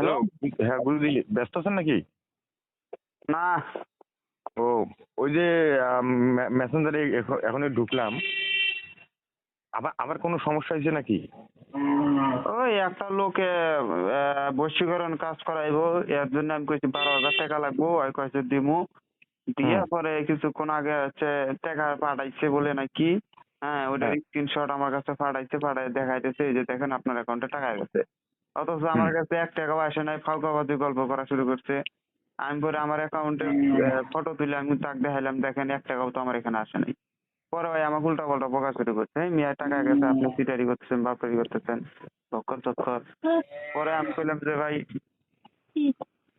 Hello হ্যাঁ গুরুজি ব্যস্ত আছেন নাকি? না। ও ওই যে মেসেঞ্জারে এখনই ঢুকলাম। আবার আবার কোনো সমস্যা হয়েছে নাকি? ওই একটা লোকে বশীকরণ কাজ করাইবো এর জন্য আমি কইছি বারো হাজার টাকা লাগবো ওই কইছে দিমু। দিয়ে। পরে কিছুক্ষণ আগে হচ্ছে টাকা পাঠাইছে বলে নাকি হ্যাঁ ওটার হ্যাঁ। স্ক্রিনশট আমার কাছে পাঠাইছে পাঠাই দেখাইতেছে এই যে দেখেন আপনার অ্যাকাউন্টে টাকা গেছে। অথচ আমার কাছে এক টাকাও আসে নাই ফালকাবাজি গল্প করা শুরু করছে। আমি পরে আমার অ্যাকাউন্টে ফটো তুলে আমি তাক দেখাইলাম দেখেন এক টাকাও তো আমার এখানে আসে নাই। পরে ভাই আমাকে উল্টা পাল্টা বকা শুরু করছে এই মিয়া টাকা গেছে আপনি সিটারি করতেছেন বাপারি করতেছেন চক্কর চক্কর। পরে আমি কইলাম যে ভাই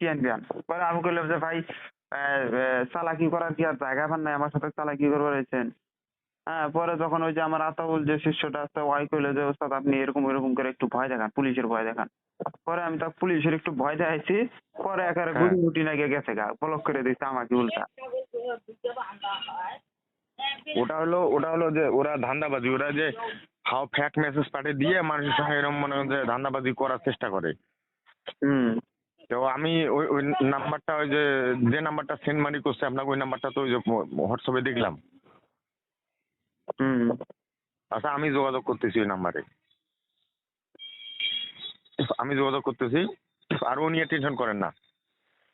কি আনবি পরে আমি কইলাম যে ভাই চালাকি করার কি আর জায়গা পান নাই আমার সাথে চালাকি করবার রয়েছেন হ্যাঁ পরে যখন ওই যে আমার আতাউল যে শিষ্যটা আছে ওয়াই কইলো যে ওস্তাদ আপনি এরকম এরকম করে একটু ভয় দেখান পুলিশের ভয় দেখান। পরে আমি তাকে পুলিশের একটু ভয় দেখাইছি পরে একেবারে হ্যাঁ। গুটি গুটি নাকি গেছে গা ব্লক করে দিচ্ছে আমাকে উল্টা। ওটা হলো ওটা হলো যে ওরা ধান্দাবাজি ওরা যে হাও ফ্যাক মেসেজ পাঠিয়ে দিয়ে মানুষের সঙ্গে এরকম মনে হয় যে ধান্দাবাজি করার চেষ্টা করে। হুম। তো আমি ওই ওই নাম্বারটা ওই যে যে নাম্বারটা সেন্ড মানি করছে আপনাকে ওই নাম্বারটা তো ওই যে হোয়াটসঅ্যাপে দেখলাম। হুম। আচ্ছা আমি যোগাযোগ করতেছি ওই নাম্বারে আমি যোগাযোগ করতেছি। আর ও নিয়ে টেনশন করেন না।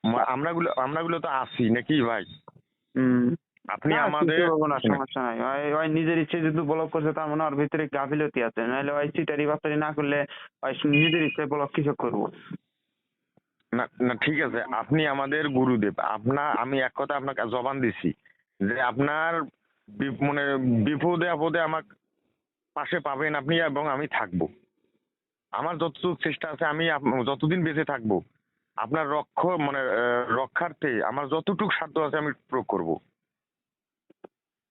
মা- আমরাগুলো আমরাগুলো তো আসি নাকি ভাই? আপনি আমাদের না, সমস্যা নাই। ওই ওই নিজের ইচ্ছে যদি ব্লক করছে তার মানে ওর ভিতরে গাফিলতি আছে। নাহলে ওই চিটারি বাপারি না করলে ওই নিজের ইচ্ছে ব্লক কিছু করব? না না ঠিক আছে। আপনি আমাদের গুরুদেব। আপনার আমি এক কথা আপনাকে জবান দিছি যে আপনার মানে বিপদে আপদে আমার পাশে পাবেন আপনি এবং আমি থাকব। আমার যতটুকু চেষ্টা আছে আমি যতদিন বেঁচে থাকব আপনার রক্ষ মানে রক্ষার্থে আমার যতটুকু সাধ্য আছে আমি প্রয়োগ করব।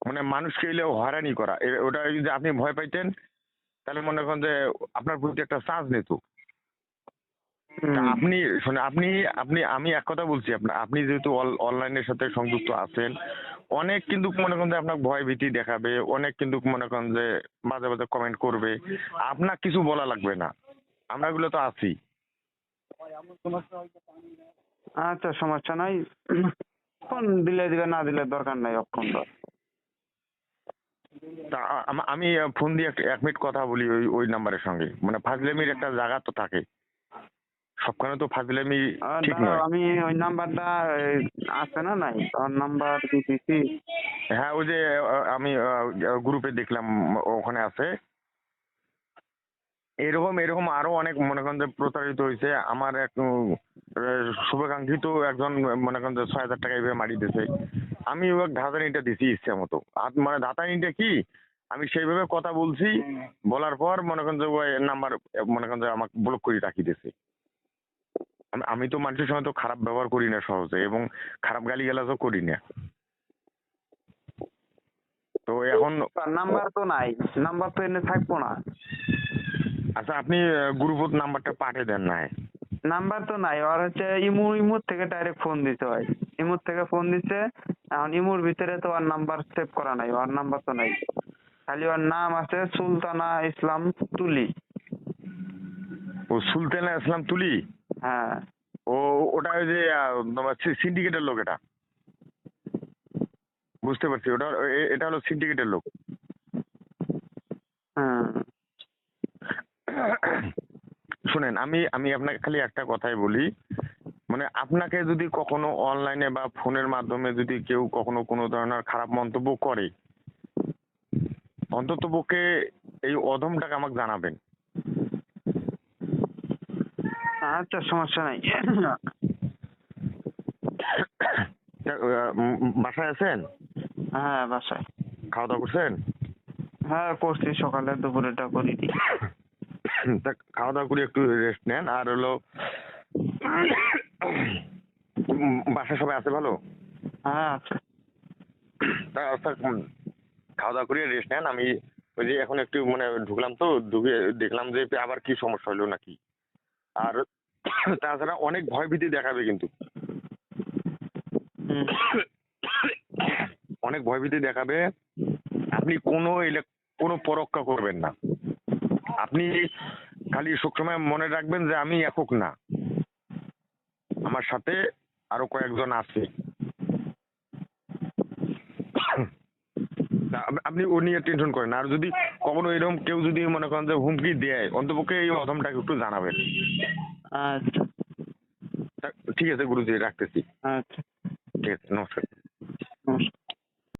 মানে মানুষকে এলেও হয়রানি করা। ওটা যদি আপনি ভয় পাইতেন তাহলে মনে করেন যে আপনার প্রতি একটা চান্স নিত। আপনি শুনে আপনি আপনি আমি এক কথা বলছি আপনার আপনি যেহেতু অনলাইনের সাথে সংযুক্ত আছেন অনেক কিন্তু মনে করেন যে আপনার ভয় ভীতি দেখাবে অনেক কিন্তু মনে করেন যে বাজে বাজে কমেন্ট করবে। আপনার কিছু বলা লাগবে না। আমরা এগুলো তো আছি। আচ্ছা সমস্যা নাই। ফোন দিলে দিবে না দিলে দরকার নাই অক্ষণ তো আমি ফোন দিয়ে এক- এক মিনিট কথা বলি ওই ওই নাম্বারের সঙ্গে। মানে ফাজলেমির একটা জায়গা তো থাকে। সবখানে তো ফাজলেমি ঠিক নয়। আমি ওই নাম্বারটা আছে না নাই? ওর নাম্বার দিতেছি হ্যাঁ ওই যে আমি গ্রুপে দেখলাম ওখানে আছে। এরকম এরকম আরও অনেক মনে করেন যে প্রতারিত হয়েছে। আমার এক শুভাকাঙ্ক্ষিত একজন মনে করেন যে ছয় হাজার টাকা এইভাবে মারি দিয়েছে। আমি ওই ধাতানিটা দিছি ইচ্ছে মতো। আর মানে ধাতানিটা কি? আমি সেইভাবে কথা বলছি বলার পর মনে করেন যে ওই নাম্বার মনে করেন যে আমাকে ব্লক করে রাখি দিয়েছে। আমি- তো মানুষের সঙ্গে তো খারাপ ব্যবহার করি না সহজে এবং খারাপ গালিগালাজও করি না। তো এখন নাম্বার তো নাই নাম্বার তো এনে থাকব না। আচ্ছা আপনি গ্রুপত নাম্বারটা পাঠিয়ে দেন না। নাম্বার তো নাই ওর হচ্ছে ইমু ইমুর থেকে ডাইরেক্ট ফোন দিতে হয়। ইমুর থেকে ফোন দিচ্ছে এখন ইমুর ভিতরে তো আর নাম্বার সেভ করা নাই আর নাম্বার তো নাই। খালি ওর নাম আছে সুলতানা ইসলাম তুলি। ও সুলতানা ইসলাম তুলি? হ্যাঁ। ও ওটা ওই যে তোমার সিন্ডিকেটের লোক এটা? বুঝতে পারছি ওটা এটা হলো সিন্ডিকেটের লোক। হ্যাঁ। শুনেন আমি আমি আপনাকে খালি একটা কথাই বলি। মানে আপনাকে যদি কখনো অনলাইনে বা ফোনের মাধ্যমে যদি কেউ কখনো কোনো ধরনের খারাপ মন্তব্য করে অন্তত পক্ষে এই অধমটাকে আমাকে জানাবেন। আচ্ছা সমস্যা নাই। বাসায় আছেন? হ্যাঁ বাসায়। খাওয়া দাওয়া করছেন? হ্যাঁ করছি সকালে দুপুরেটা করিনি তা খাওয়া দাওয়া করে একটু রেস্ট নেন আর হলো বাসায় সবাই আছে ভালো? হ্যাঁ তা উম, খাওয়া দাওয়া করে রেস্ট নেন আমি ওই যে এখন একটু মানে ঢুকলাম তো ঢুকে দেখলাম যে আবার কি সমস্যা হলো নাকি। আর তাছাড়া অনেক ভয় ভীতি দেখাবে কিন্তু। অনেক ভয় ভীতি দেখাবে। আপনি কোনো কোনো পরক্ষা করবেন না। আপনি খালি সবসময় মনে রাখবেন যে আমি একক না। আমার সাথে আরও কয়েকজন আছে তা আপ- আপনি ও নিয়ে টেনশন করেন। আর যদি কখনো এরকম কেউ যদি মনে করেন যে হুমকি দেয় অন্তপক্ষে এই অধমটাকে একটু জানাবেন। আচ্ছা। ঠিক আছে গুরুজি রাখতেছি। আচ্ছা। ঠিক আছে নমস্কার।